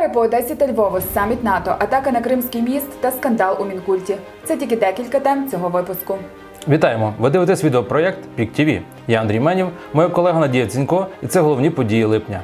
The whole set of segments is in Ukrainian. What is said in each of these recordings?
Удари по Одесі та Львову, саміт НАТО, атака на Кримський міст та скандал у Мінкульті. Це тільки декілька тем цього випуску. Вітаємо! Ви дивитесь відеопроєкт Пік ТІВІ. Я Андрій Менів, моя колега Надія Цінько, і це головні події липня.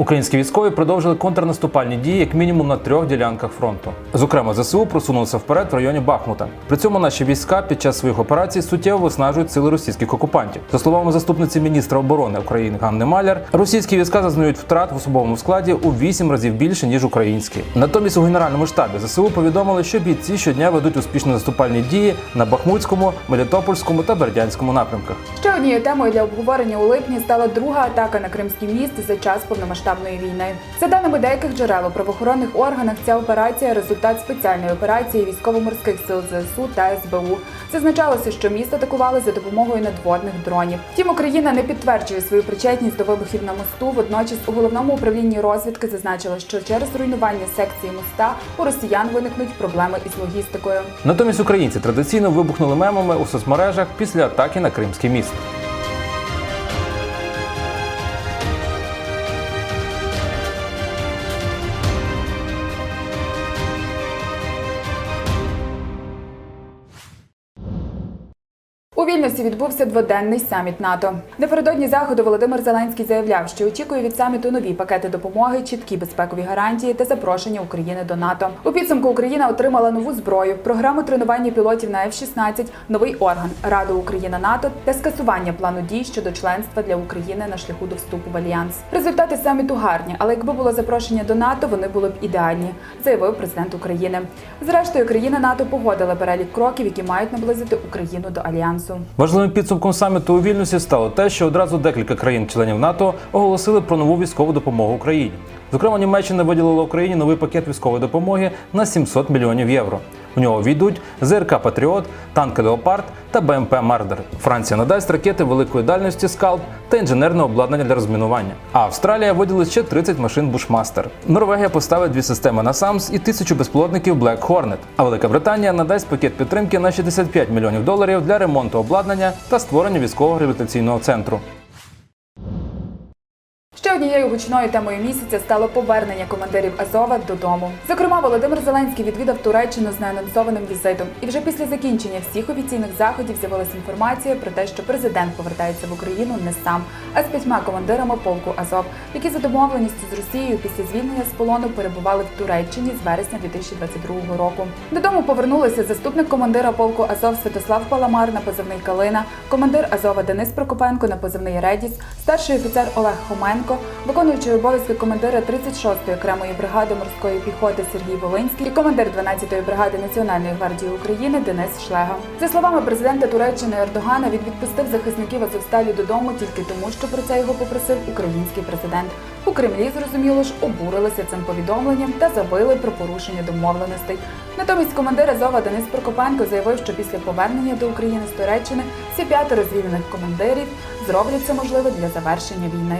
Українські військові продовжили контрнаступальні дії як мінімум на трьох ділянках фронту. Зокрема, ЗСУ просунулися вперед в районі Бахмута. При цьому наші війська під час своїх операцій суттєво виснажують сили російських окупантів. За словами заступниці міністра оборони України Ганни Маляр, російські війська зазнають втрат в особовому складі у вісім разів більше ніж українські. Натомість у генеральному штабі ЗСУ повідомили, що бійці щодня ведуть успішні наступальні дії на Бахмутському, Мелітопольському та Бердянському напрямках. Ще однією темою для обговорення у липні стала друга атака на Кримський міст за час повномасштабної війни. За даними деяких джерел у правоохоронних органах, ця операція результат спеціальної операції військово-морських сил ЗСУ та СБУ. Зазначалося, що міст атакували за допомогою надводних дронів. Втім, Україна не підтверджує свою причетність до вибухів на мосту. Водночас у головному управлінні розвідки зазначили, що через руйнування секції моста у росіян виникнуть проблеми із логістикою. Натомість українці традиційно вибухнули мемами у соцмережах після атаки на Кримський міст. Вільнюсі відбувся дводенний саміт НАТО. Напередодні заходу Володимир Зеленський заявляв, що очікує від саміту нові пакети допомоги, чіткі безпекові гарантії та запрошення України до НАТО. У підсумку Україна отримала нову зброю, програму тренування пілотів на F-16, новий орган Раду Україна НАТО та скасування плану дій щодо членства для України на шляху до вступу в альянс. Результати саміту гарні, але якби було запрошення до НАТО, вони були б ідеальні, заявив президент України. Зрештою, країна НАТО погодила перелік кроків, які мають наблизити Україну до альянсу. Важливим підсумком саміту у Вільнюсі стало те, що одразу декілька країн-членів НАТО оголосили про нову військову допомогу Україні. Зокрема, Німеччина виділила Україні новий пакет військової допомоги на 700 мільйонів євро. У нього війдуть ЗРК Патріот, танки Леопард та БМП Мардер. Франція надасть ракети великої дальності Скалп та інженерне обладнання для розмінування. А Австралія виділить ще 30 машин Бушмастер. Норвегія поставить дві системи на САМС і тисячу безпілотників Black Hornet. А Велика Британія надасть пакет підтримки на 65 мільйонів доларів для ремонту обладнання та створення військового реабілітаційного центру. Однією гучною темою місяця стало повернення командирів Азова додому. Зокрема, Володимир Зеленський відвідав Туреччину з неанонсованим візитом. І вже після закінчення всіх офіційних заходів з'явилася інформація про те, що президент повертається в Україну не сам, а з п'ятьма командирами полку Азов, які за домовленістю з Росією після звільнення з полону перебували в Туреччині з вересня 2022 року. Додому повернулися заступник командира полку Азов Святослав Паламар на позивний Калина, командир Азова Денис Прокопенко на позивний Редіс, старший офіцер Олег Хоменко, виконуючий обов'язки командира 36-ї окремої бригади морської піхоти Сергій Волинський і командир 12-ї бригади Національної гвардії України Денис Шлега. За словами президента Туреччини Ердогана, він відпустив захисників Азовсталі додому тільки тому, що про це його попросив український президент. У Кремлі, зрозуміло ж, обурилися цим повідомленням та забили про порушення домовленостей. Натомість командир Азова Денис Прокопенко заявив, що після повернення до України з Туреччини всі п'ятеро звільнених командирів зроблять це можливе для завершення війни.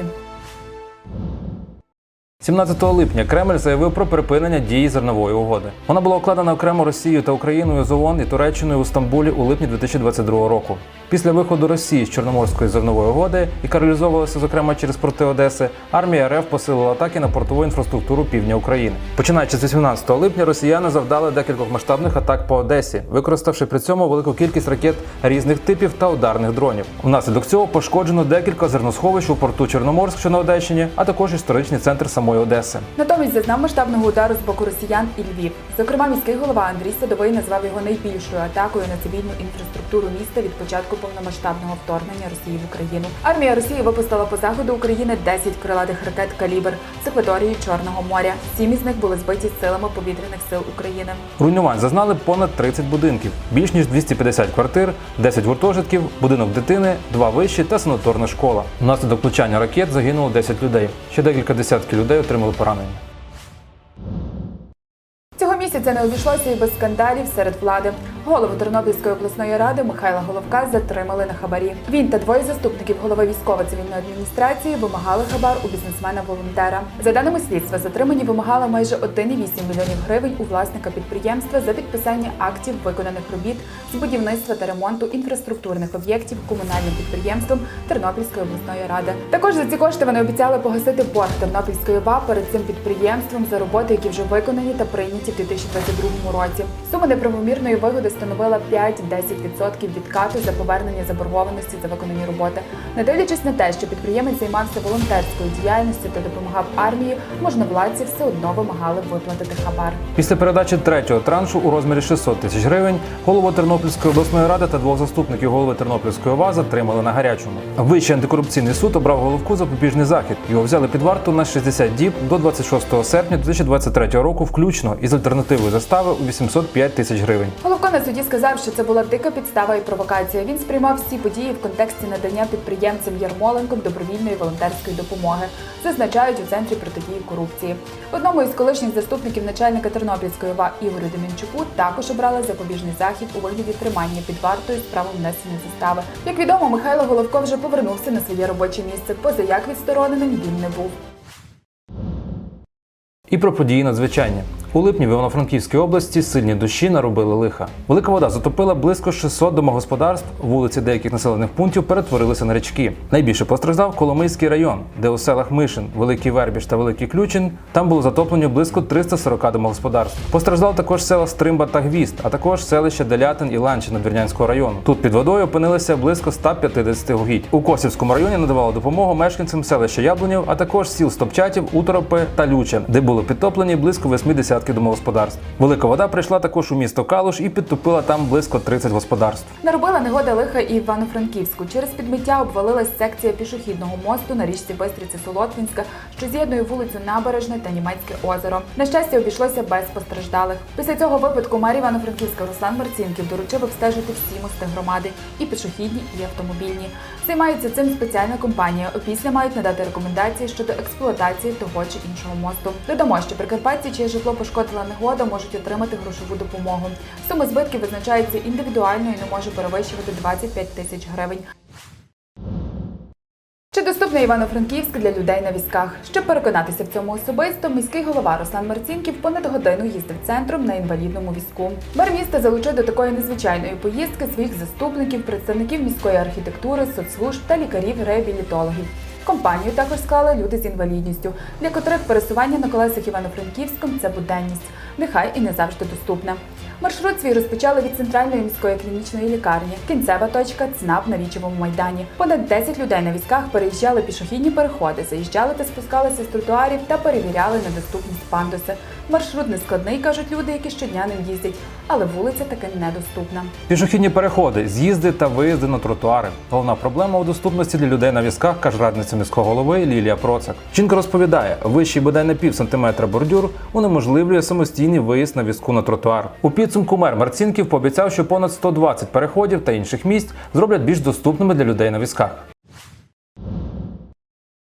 17 липня Кремль заявив про припинення дії зернової угоди. Вона була укладена окремо Росією та Україною з ООН і Туреччиною у Стамбулі у липні 2022 року. Після виходу Росії з Чорноморської зернової угоди, яка реалізовувалася зокрема через порти Одеси, армія РФ посилила атаки на портову інфраструктуру півдня України. Починаючи з 18 липня, росіяни завдали декількох масштабних атак по Одесі, використавши при цьому велику кількість ракет різних типів та ударних дронів. Внаслідок цього пошкоджено декілька зерносховищ у порту Чорноморськ, що на Одещині, а також історичний центр самої Одеси. Натомість зазнав масштабного удару з боку росіян і Львів. Зокрема, міський голова Андрій Садовий назвав його найбільшою атакою на цивільну інфраструктуру міста від початку повномасштабного вторгнення Росії в Україну. Армія Росії випустила по заходу України 10 крилатих ракет калібр з акваторії Чорного моря. Сім із них були збиті силами повітряних сил України. Руйнувань зазнали понад 30 будинків, більш ніж 250 квартир, 10 гуртожитків, будинок дитини, два вищі та санаторна школа. Внаслідок влучання ракет загинуло 10 людей. Ще декілька десятків людей отримали поранення. Цього місяця не обійшлося і без скандалів серед влади. Голову Тернопільської обласної ради Михайла Головка затримали на хабарі. Він та двоє заступників голови військово-цивільної адміністрації вимагали хабар у бізнесмена-волонтера. За даними слідства, затримані вимагали майже 1,8 мільйонів гривень у власника підприємства за підписання актів виконаних робіт з будівництва та ремонту інфраструктурних об'єктів комунальним підприємством Тернопільської обласної ради. Також за ці кошти вони обіцяли погасити борг Тернопільської ОВА перед цим підприємством за роботи, які вже виконані та прийняті в 2022 році. Сума неправомірної вигоди становила 5-10% відкату за повернення заборгованості за виконані роботи. Не дивлячись на те, що підприємець займався волонтерською діяльністю та допомагав армії, можновладці все одно вимагали виплатити хабар. Після передачі третього траншу у розмірі 600 тисяч гривень голову Тернопільської обласної ради та двох заступників голови Тернопільської ОВА затримали на гарячому. Вищий антикорупційний суд обрав головку запобіжний захід. Його взяли під варту на 60 діб до 26 серпня 2023 року, включно із альтернативою застави у 805 тисяч гривень. Головко суді сказав, що це була дика підстава і провокація. Він сприймав всі події в контексті надання підприємцям Ярмоленком добровільної волонтерської допомоги, зазначають у центрі протидії корупції. Одному із колишніх заступників начальника Тернопільської ОВА Ігорю Демінчуку також обрали запобіжний захід у вигляді тримання під вартою з внесення застави. Як відомо, Михайло Головко вже повернувся на своє робоче місце, поза як відстороненим він не був. І про події надзвичайні. У липні в Івано-Франківській області сильні дощі наробили лиха. Велика вода затопила близько 600 домогосподарств. Вулиці деяких населених пунктів перетворилися на річки. Найбільше постраждав Коломийський район, де у селах Мишин, Великий Вербіж та Великий Ключин там було затоплено близько 340 домогосподарств. Постраждав також села Стримба та Гвіст, а також селища Делятин і Ланчина Двірнянського району. Тут під водою опинилися близько 150 угідь. У Косівському районі надавали допомогу мешканцям селища Яблунів, а також сіл Стопчатів, Уторопи та Лючин, де були підтоплені близько 80 домогосподарств. Велика вода прийшла також у місто Калуш і підтопила там близько 30 господарств. Наробила негода лиха і Івано-Франківську. Через підмиття обвалилась секція пішохідного мосту на річці Бистриця Солотвінська, що з'єднує вулицю Набережне та Німецьке озеро. На щастя, обійшлося без постраждалих. Після цього випадку мер Івано-Франківська Руслан Марцінків доручив обстежити всі мости громади і пішохідні, і автомобільні. Займається цим спеціальна компанія. Опісля мають надати рекомендації щодо експлуатації того чи іншого мосту. Додамо, що прикарпатці, чиє житло пошкодила негода, можуть отримати грошову допомогу. Сума збитків визначається індивідуально і не може перевищувати 25 тисяч гривень. Чи доступний Івано-Франківськ для людей на візках? Щоб переконатися в цьому особисто, міський голова Руслан Марцінків понад годину їздив центром на інвалідному візку. Мер міста залучив до такої незвичайної поїздки своїх заступників, представників міської архітектури, соцслужб та лікарів-реабілітологів. Компанію також склали люди з інвалідністю, для котрих пересування на колесах Івано-Франківськом це буденність, нехай і не завжди доступна. Маршрут свій розпочали від центральної міської клінічної лікарні. Кінцева точка ЦНАП на Вічевому майдані. Понад 10 людей на візках переїжджали пішохідні переходи, заїжджали та спускалися з тротуарів та перевіряли недоступність пандуси. Маршрут не складний, кажуть люди, які щодня ним їздять, але вулиця таки недоступна. Пішохідні переходи, з'їзди та виїзди на тротуари. Головна проблема у доступності для людей на візках, каже радниця міського голови Лілія Процак. Жінка розповідає, вищий бодай на пів сантиметра бордюр унеможливлює самостійний виїзд на візку на тротуар. У підсумку мер Марцінків пообіцяв, що понад 120 переходів та інших місць зроблять більш доступними для людей на візках.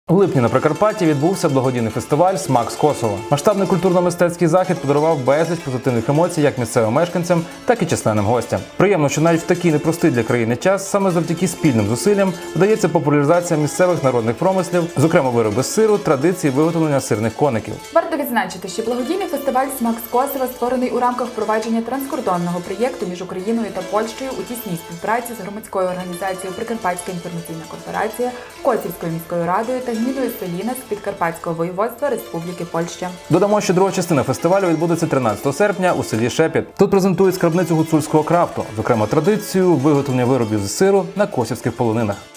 У липні на Прикарпатті відбувся благодійний фестиваль Смак з Косово. Масштабний культурно-мистецький захід подарував безліч позитивних емоцій як місцевим мешканцям, так і численним гостям. Приємно, що навіть в такий непростий для країни час саме завдяки спільним зусиллям вдається популяризація місцевих народних промислів, зокрема вироби сиру, традиції виготовлення сирних коників. Варто відзначити, що благодійний фестиваль Смак з Косова створений у рамках впровадження транскордонного проєкту між Україною та Польщею у тісній співпраці з громадською організацією Прикарпатська інформаційна корпорація, Косівською міською радою та гміною Селіна з Підкарпатського воєводства Республіки Польща. Додамо, що друга частина фестивалю відбудеться 13 серпня у селі Шепіт. Тут презентують скарбницю гуцульського крафту, зокрема традицію виготовлення виробів з сиру на косівських полонинах.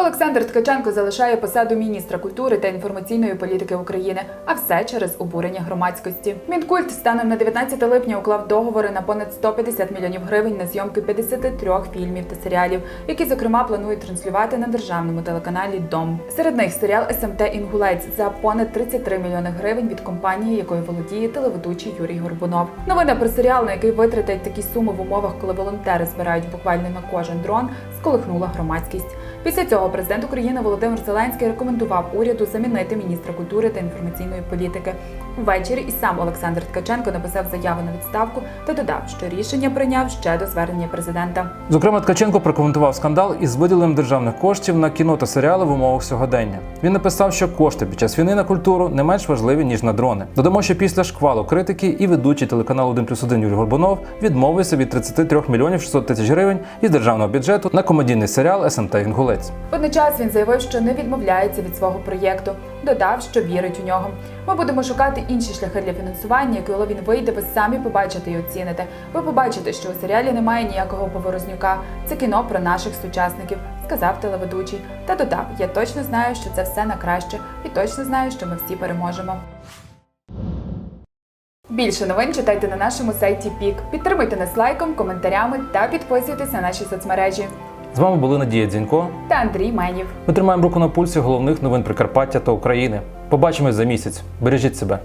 Олександр Ткаченко залишає посаду міністра культури та інформаційної політики України, а все через обурення громадськості. Мінкульт станом на 19 липня уклав договори на понад 150 мільйонів гривень на зйомки 53 фільмів та серіалів, які зокрема планують транслювати на державному телеканалі Дом. Серед них серіал СМТ Інгулець за понад 33 мільйони гривень від компанії, якою володіє телеведучий Юрій Горбунов. Новина про серіал, на який витратять такі суми в умовах, коли волонтери збирають буквально на кожен дрон, сколихнула громадськість. Після цього президент України Володимир Зеленський рекомендував уряду замінити міністра культури та інформаційної політики. Ввечері і сам Олександр Ткаченко написав заяву на відставку та додав, що рішення прийняв ще до звернення президента. Зокрема, Ткаченко прокоментував скандал із виділенням державних коштів на кіно та серіали в умовах сьогодення. Він написав, що кошти під час війни на культуру не менш важливі ніж на дрони. Додамо, що після шквалу критики і ведучий телеканалу 1 плюс 1 Юрій Горбунов відмовився від 33 мільйонів 600 тисяч гривень із державного бюджету на комедійний серіал СМТ Інгулець. Водночас він заявив, що не відмовляється від свого проєкту. Додав, що вірить у нього. Ми будемо шукати інші шляхи для фінансування, і коли він вийде, ви самі побачите і оціните. Ви побачите, що у серіалі немає ніякого поворознюка. Це кіно про наших сучасників, сказав телеведучий. Та додав: я точно знаю, що це все на краще, і точно знаю, що ми всі переможемо. Більше новин читайте на нашому сайті Пік. Підтримуйте нас лайком, коментарями та підписуйтесь на наші соцмережі. З вами були Надія Дзінько. Та Андрій Манів. Ми тримаємо руку на пульсі головних новин Прикарпаття та України. Побачимось за місяць. Бережіть себе.